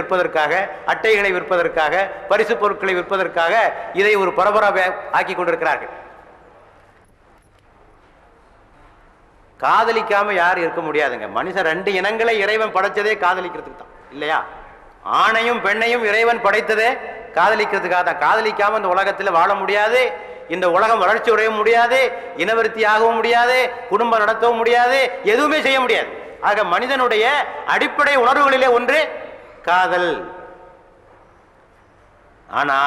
விற்பதற்காக அட்டைகளை விற்பதற்காக பரிசு பொருட்களை விற்பதற்காக இதை ஒரு பரபரப்பை ஆக்கி கொண்டிருக்கிறார்கள். காதலிக்காம யாரும் இருக்க முடியாதுங்க. மனுஷன் ரெண்டு இனங்களை இறைவன் படைச்சதே காதலிக்கிறதுக்கு தான். இல்லையா? ஆணையும் பெண்ணையும் இறைவன் படைத்ததே காதலிக்கிறதுக்காக தான். காதலிக்காம இந்த உலகத்தில் வாழ முடியாது. இந்த உலகம் வளர்ச்சி உடைய முடியாது. இனவருத்தி ஆகவும் முடியாது. குடும்பம் நடத்தவும் முடியாது. எதுவுமே செய்ய முடியாது. ஆக மனிதனுடைய அடிப்படை உணர்வுகளிலே ஒன்று காதல். ஆனா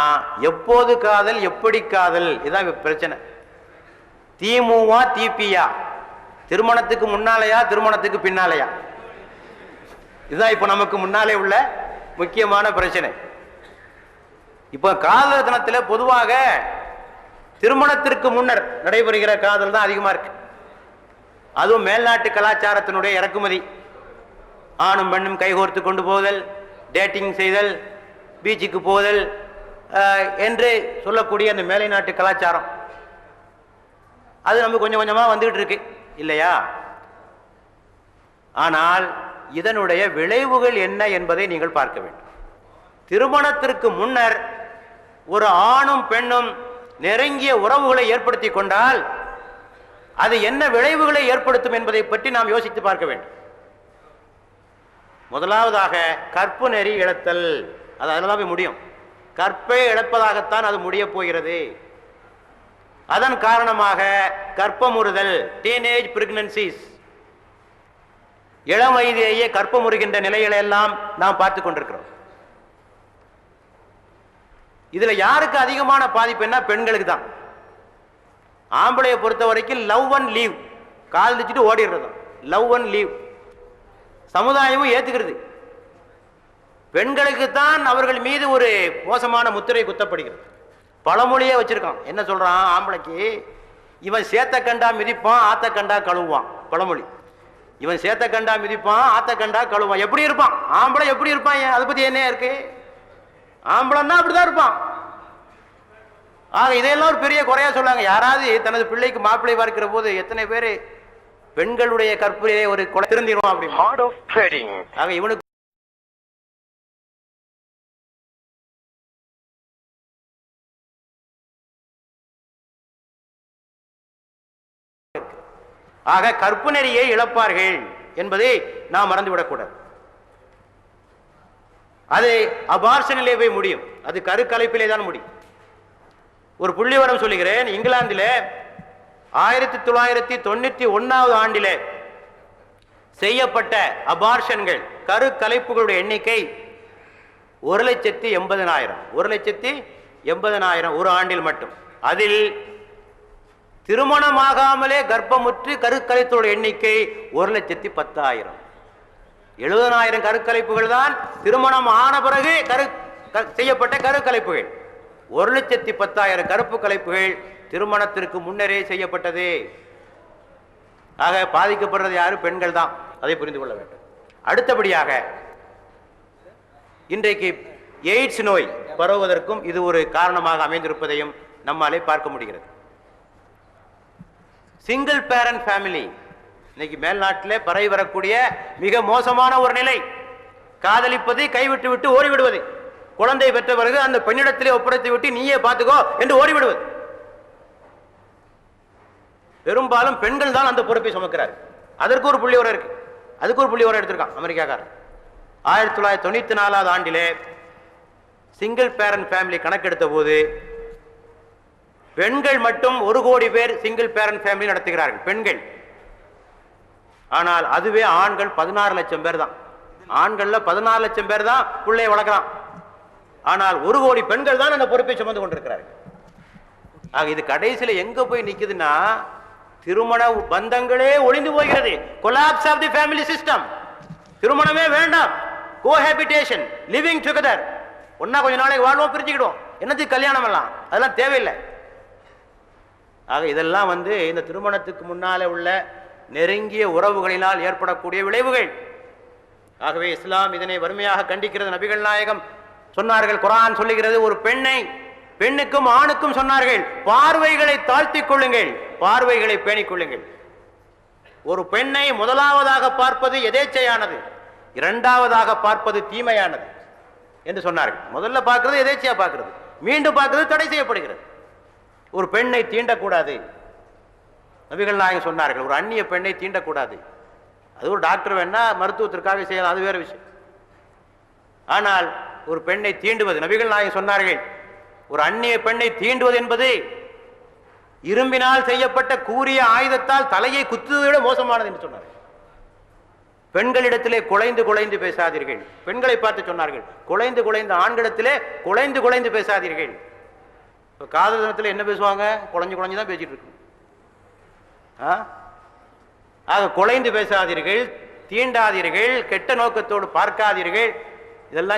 எப்போது காதல் எப்படி காதல்? இதான் பிரச்சனை. தீமுவா தீப்பியா? திருமணத்துக்கு முன்னாலேயா திருமணத்துக்கு பின்னாலேயா? இதுதான் இப்போ நமக்கு முன்னாலே உள்ள முக்கியமான பிரச்சனை. இப்போ காதல் தினத்தில் பொதுவாக திருமணத்திற்கு முன்னர் நடைபெறுகிற காதல் தான் அதிகமா இருக்கு. அதுவும் மேல்நாட்டு கலாச்சாரத்தினுடைய இறக்குமதி. ஆணும் பெண்ணும் கைகோர்த்து கொண்டு போதல் டேட்டிங் செய்தல் பீச்சுக்கு போதல் என்று சொல்லக்கூடிய அந்த மேலை நாட்டு கலாச்சாரம். அது நம்ம கொஞ்சம் கொஞ்சமாக வந்துகிட்டு இருக்கு. இல்லையா? ஆனால் இதனுடைய விளைவுகள் என்ன என்பதை நீங்கள் பார்க்க வேண்டும். திருமணத்திற்கு முன்னர் ஒரு ஆணும் பெண்ணும் நெருங்கிய உறவுகளை ஏற்படுத்தி கொண்டால் அது என்ன விளைவுகளை ஏற்படுத்தும் என்பதை பற்றி நாம் யோசித்து பார்க்க வேண்டும். முதலாவதாக கற்பு நெறி இழத்தல். அது அதனால போய் முடியும். கற்பை இழப்பதாகத்தான் அது முடிய போகிறது. அதன் காரணமாக கற்பமுறுதல் டீனேஜ் பிரெக்னன்சிஸ் இளம் வயதிலேயே கற்பமுறுகின்ற நிலைகளை எல்லாம் நாம் பார்த்து கொண்டிருக்கிறோம். இதுல யாருக்கு அதிகமான பாதிப்பு என்ன? பெண்களுக்கு தான். ஆம்பளையை பொறுத்த வரைக்கும் லவ் அண்ட் லீவ் கால் வச்சுட்டு ஓடிடுறது. லவ் அண்ட் லீவ் சமுதாயமும் ஏத்துக்கிறது. பெண்களுக்கு தான் அவர்கள் மீது ஒரு மோசமான முத்திரை குத்தப்படுகிறது. பழமொழியே வச்சிருக்கான். என்ன சொல்றான்? ஆம்பளைக்கு இவன் சேத்த கண்டா மிதிப்பான் ஆத்த கண்டா கழுவுவான். பழமொழி. இவன் சேத்த கண்டா மிதிப்பான் ஆத்த கண்டா கழுவுவான். எப்படி இருப்பான்? ஆம்பளை எப்படி இருப்பான்? அதை பத்தி என்ன இருக்கு? ஆம்பளைன்னா அப்படிதான் இருப்பான். ஆக இதையெல்லாம் ஒரு பெரிய குறையா சொல்லுவாங்க யாராவது தனது பிள்ளைக்கு மாப்பிள்ளை பார்க்கிற போது எத்தனை பேர் பெண்களுடைய கற்புரையை ஒரு கொலை திருந்திடுவான் அப்படி. Art of Trading. ஆக இவனுக்கு ஆக கற்பு நெறியை இழப்பார்கள் என்பதை நாம் மறந்துவிடக்கூடாது. அது அபார்ஷனிலே போய் முடியும். அது கருக்கலைப்பிலே தான் முடியும். ஒரு புள்ளிவரம் சொல்லுகிறேன் இங்கிலாந்திலே ஆயிரத்தி தொள்ளாயிரத்தி தொண்ணூத்தி ஒன்னாவது ஆண்டிலே செய்யப்பட்ட அபார்ஷன்கள் கருக்கலைப்புகளுடைய எண்ணிக்கை ஒரு லட்சத்தி எண்பதனாயிரம். ஒரு லட்சத்தி எண்பதனாயிரம் ஒரு ஆண்டில் மட்டும். அதில் திருமணமாகாமலே கர்ப்பமுற்று கருக்கலைத்தோட எண்ணிக்கை ஒரு லட்சத்தி பத்தாயிரம். எழுபதனாயிரம் கருக்கலைப்புகள் தான் திருமணம் ஆன பிறகு கரு க- செய்யப்பட்ட கருக்கலைப்புகள். ஒரு லட்சத்தி பத்தாயிரம் கருப்பு கலைப்புகள் திருமணத்திற்கு முன்னரே செய்யப்பட்டது. ஆக பாதிக்கப்படுறது யாரு? பெண்கள் தான். அதை புரிந்து கொள்ள வேண்டும். அடுத்தபடியாக இன்றைக்கு எய்ட்ஸ் நோய் பரவுவதற்கும் இது ஒரு காரணமாக அமைந்திருப்பதையும் நம்மாலே பார்க்க முடிகிறது. சிங்கிள் பேரண்ட் ஃபேமிலி இன்னைக்கு மேல்நாட்டிலே பரவி வரக்கூடிய மிக மோசமான ஒரு நிலை. காதலிப்பதை கைவிட்டு விட்டு ஓடிவிடுவது. குழந்தை பெற்ற பிறகு அந்த பெண்ணிடத்திலே ஒப்படைத்து விட்டு நீயே பார்த்துக்கோ என்று ஓடிவிடுவது. பெரும்பாலும் பெண்கள் தான் அந்த பொறுப்பை சுமக்கிறார். அதற்கு ஒரு புள்ளி உரம் இருக்கு. அதுக்கு ஒரு புள்ளி உரம் எடுத்திருக்கான் அமெரிக்காக்காரன் ஆயிரத்தி தொள்ளாயிரத்தி தொண்ணூத்தி நாலாவது ஆண்டிலே சிங்கிள் பேரண்ட் ஃபேமிலி கணக்கெடுத்த போது பெண்கள் மட்டும் ஒரு கோடி பேர் சிங்கிள் பேரண்ட் ஃபேமிலி நடத்துகிறார்கள் பெண்கள். ஆனால் அதுவே ஆண்கள் பதினாறு லட்சம் பேர் தான். ஆண்கள்ல பதினாறு லட்சம் பேர் தான் பிள்ளையை வளர்க்கலாம். ஆனால் ஒரு கோடி பெண்கள் தான் அந்த பொறுப்பை சுமந்து கொண்டிருக்கிறார்கள். ஆக இது கடைசியில எங்க போய் நிக்குதுன்னா திருமண பந்தங்களே ஒளிந்து போகிறது. Collapse of the family system திருமணமே வேண்டாம். கோஹேபிடேஷன் லிவிங் டுகெதர் ஒன்னா கொஞ்ச நாளைக்கு வாழ்வோம் பிரிச்சுக்கிடுவோம் என்னத்துக்கு கல்யாணம் எல்லாம் அதெல்லாம் தேவையில்லை. ஆக இதெல்லாம் வந்து இந்த திருமணத்துக்கு முன்னாலே உள்ள நெருங்கிய உறவுகளினால் ஏற்படக்கூடிய விளைவுகள். ஆகவே இஸ்லாம் இதனை வறுமையாக கண்டிக்கிறது நபிகள் நாயகம். சொன்னார்கள் குரான் சொல்லுகிறது ஒரு பெண்ணை பெண்ணுக்கும் ஆணுக்கும் சொன்னார்கள் பார்வைகளை தாழ்த்திக் கொள்ளுங்கள் பார்வைகளை பேணிக் கொள்ளுங்கள். ஒரு பெண்ணை முதலாவதாக பார்ப்பது எதேச்சையானது இரண்டாவதாக பார்ப்பது தீமையானது என்று சொன்னார்கள். முதல்ல பார்க்கறது எதேச்சையா பார்க்கிறது. மீண்டும் பார்க்கறது தடை செய்யப்படுகிறது. ஒரு பெண்ணை தீண்டக்கூடாது. நபிகள் நாயகம் சொன்னார்கள் ஒரு அந்நிய பெண்ணை தீண்டக்கூடாது. அது ஒரு டாக்டர் வேணா மருத்துவத்திற்காக செய்யலாம் அது வேற விஷயம். ஆனால் ஒரு பெண்ணை தீண்டுவது நபிகள் நாயகம் சொன்னார்கள் ஒரு அந்நிய பெண்ணை தீண்டுவது என்பது இரும்பினால் செய்யப்பட்ட கூரிய ஆயுதத்தால் தலையை குத்துவதை விட மோசமானது என்று சொன்னார் பெண்களிடத்திலே குலைந்து குலைந்து பேசாதீர்கள். பெண்களை பார்த்து சொன்னார்கள். குலைந்து குலைந்து ஆண்களிடத்திலே குலைந்து குலைந்து பேசாதீர்கள். இப்போ காதல் தினத்தில் என்ன பேசுவாங்க? குழஞ்சு குழஞ்சு தான் பேசிட்டு இருக்கு ஆ? ஆக குலைந்து பேசாதீர்கள் தீண்டாதீர்கள் கெட்ட நோக்கத்தோடு பார்க்காதீர்கள். இதெல்லாம்